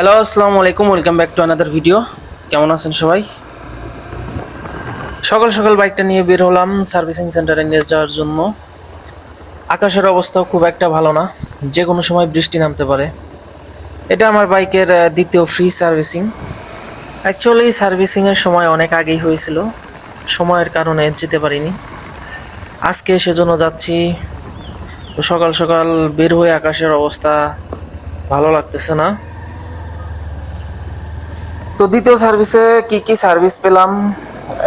Hello আসসালামু আলাইকুম welcome back to another video কেমন আছেন সবাই? সকাল সকাল বাইকটা নিয়ে বের হলাম সার্ভিসিং সেন্টারে নিয়ে যাওয়ার জন্য। আকাশের অবস্থাও খুব একটা ভালো না, যে কোনো সময় বৃষ্টি নামতে পারে। এটা আমার বাইকের দ্বিতীয় ফ্রি সার্ভিসিং অ্যাকচুয়ালি সার্ভিসিংয়ের সময় অনেক আগেই হয়েছিল, সময়ের কারণে যেতে পারিনি। আজকে সেজন্য যাচ্ছি। সকাল সকাল বের হয়ে আকাশের অবস্থা ভালো লাগতেছে না। তো দ্বিতীয় সার্ভিসে কি কি সার্ভিস পেলাম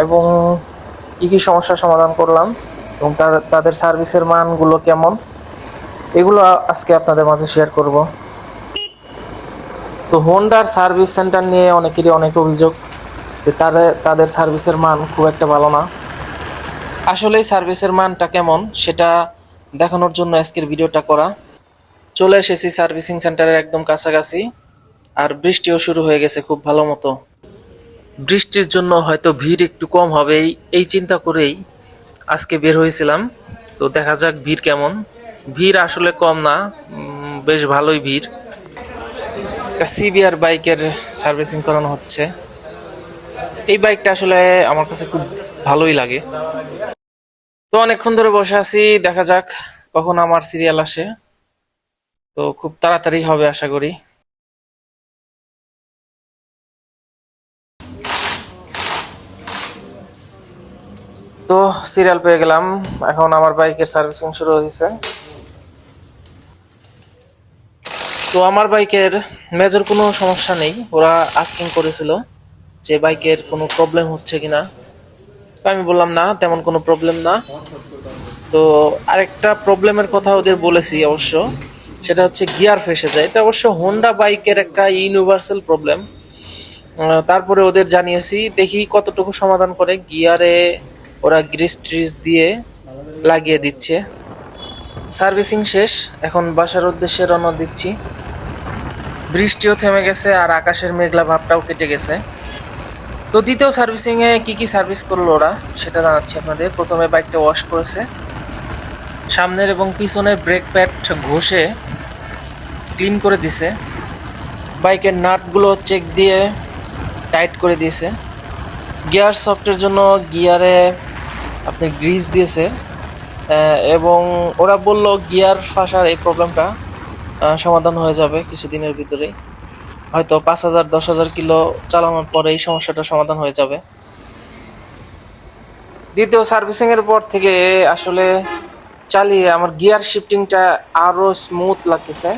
এবং কি কি সমস্যার সমাধান করলাম এবং তাদের সার্ভিসের মানগুলো কেমন, এগুলো আজকে আপনাদের মাঝে শেয়ার করব। তো হোন্ডার সার্ভিস সেন্টার নিয়ে অনেকেরই অনেক অভিযোগ যে তাদের তাদের সার্ভিসের মান খুব একটা ভালো না। আসলে সার্ভিসের মানটা কেমন সেটা দেখানোর জন্য আজকের ভিডিওটা করা। চলে এসেছি সার্ভিসিং সেন্টারের একদম কাছাকাছি। আর বৃষ্টিও শুরু হয়ে গেছে খুব ভালো মতো। বৃষ্টির জন্য হয়তো ভিড় একটু কম হবে, এই- চিন্তা করেই আজকে বের হয়েছিলাম। তো দেখা যাক ভিড় কেমন। ভিড় আসলে কম না বেশ ভালোই ভিড়। সিবিআর বাইকের সার্ভিসিং করানো হচ্ছে। এই বাইকটা আসলে আমার কাছে খুব ভালোই লাগে। তো অনেকক্ষণ ধরে বসে আছি, দেখা যাক কখন আমার সিরিয়াল আসে। তো খুব তাড়াতাড়ি হবে আশা করি। তো সিরিয়াল পেয়ে গেলাম। এখন আমার বাইকের সার্ভিসিং শুরু হয়েছে তো আমার বাইকের মেজর কোনো সমস্যা নেই। ওরা আস্কিং করেছিল যে বাইকের কোনো প্রবলেম হচ্ছে কিনা। আমি বললাম, না, তেমন কোনো প্রবলেম না। তো আরেকটা প্রবলেমের কথা ওদের বলেছি অবশ্য। সেটা হচ্ছে গিয়ার ফেসে যায়। এটা অবশ্য হোন্ডা বাইকের একটা ইউনিভার্সাল প্রবলেম তারপরে ওদের জানিয়েছি, দেখি কতটুকু সমাধান করে গিয়ারে ওরা গ্রিস ট্রিস দিয়ে লাগিয়ে দিচ্ছে। সার্ভিসিং শেষ, এখন বাসার উদ্দেশ্যে রওনা দিচ্ছি। বৃষ্টিও থেমে গেছে আর আকাশের মেঘলা ভাবটাও কেটে গেছে। তো দ্বিতীয় সার্ভিসিংয়ে কি কি সার্ভিস করল ওরা, সেটা জানাচ্ছি আপনাদের। প্রথমে বাইকটা ওয়াশ করেছে। সামনের এবং পিছনের ব্রেক প্যাড ঘষে ক্লিন করে দিছে। বাইকের নাটগুলো চেক দিয়ে টাইট করে দিয়েছে। গিয়ার সফটের জন্য গিয়ারে আপনি গ্রিজ দিয়েছে এবং ওরা বলল গিয়ার ফাঁসার এই প্রবলেমটা সমাধান হয়ে যাবে কিছুদিনের ভিতরেই। হয়তো পাঁচ হাজার, দশ হাজার কিলো চালানোর পরে এই সমস্যাটা সমাধান হয়ে যাবে। দ্বিতীয় সার্ভিসিং এর পর থেকে আসলে চালিয়ে আমার গিয়ার শিফটিংটা আরও স্মুথ লাগতেছে।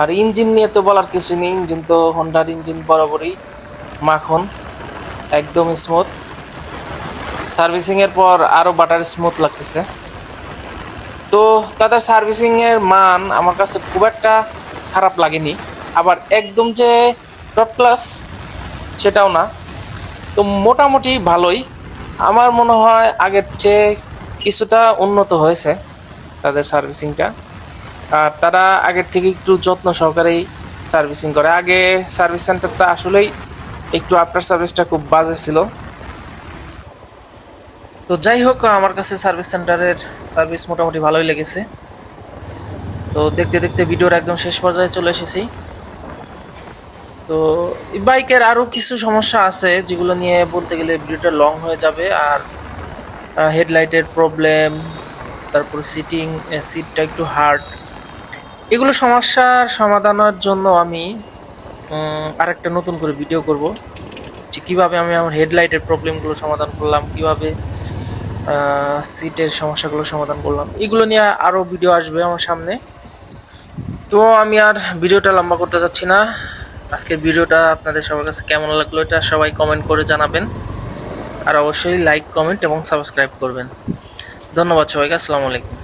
আর ইঞ্জিন নিয়ে তো বলার কিছু নেই ইঞ্জিন তো হন্ডার ইঞ্জিন বরাবরই মাখন একদম স্মুথ সার্ভিসিং এর পর আরও বাটার স্মুথ লাগতেছে। তো তাদের সার্ভিসিং এর মান আমার কাছে খুব একটা খারাপ লাগেনি। আবার একদম যে টপ ক্লাস সেটাও না। তো মোটামুটি ভালোই। আমার মনে হয় আগের চেয়ে কিছুটা উন্নত হয়েছে তাদের সার্ভিসিংটা। আর তারা আগের থেকে একটু যত্ন সহকারেই সার্ভিসিং করে। আগে সার্ভিস সেন্টারটা আসলেই একটু আফটার সার্ভিসটা খুব বাজে ছিল। তো যাই হোক, আমার কাছে সার্ভিস সেন্টারের সার্ভিস মোটামুটি ভালোই লেগেছে। তো দেখতে দেখতে ভিডিওর একদম শেষ পর্যায়ে চলে এসেছি। তো বাইকের আরও কিছু সমস্যা আছে, যেগুলো নিয়ে বলতে গেলে ভিডিওটা লং হয়ে যাবে। আর হেডলাইটের প্রবলেম তারপর সিটিং সিটটা একটু হার্ড এগুলো সমস্যার সমাধানের জন্য আমি আরেকটা নতুন করে ভিডিও করব। যে কীভাবে আমি আমার হেডলাইটের প্রবলেমগুলো সমাধান করলাম, কীভাবে সিটের সমস্যাগুলো সমাধান করলাম। এগুলো নিয়ে আরও ভিডিও আসবে আমার সামনে। তো আমি আর ভিডিওটা লম্বা করতে চাচ্ছি না। আজকের ভিডিওটা আপনাদের সবার কাছে কেমন লাগল এটা সবাই কমেন্ট করে জানাবেন। আর অবশ্যই লাইক কমেন্ট এবং সাবস্ক্রাইব করবেন। ধন্যবাদ সবাইকে, আসসালামু আলাইকুম।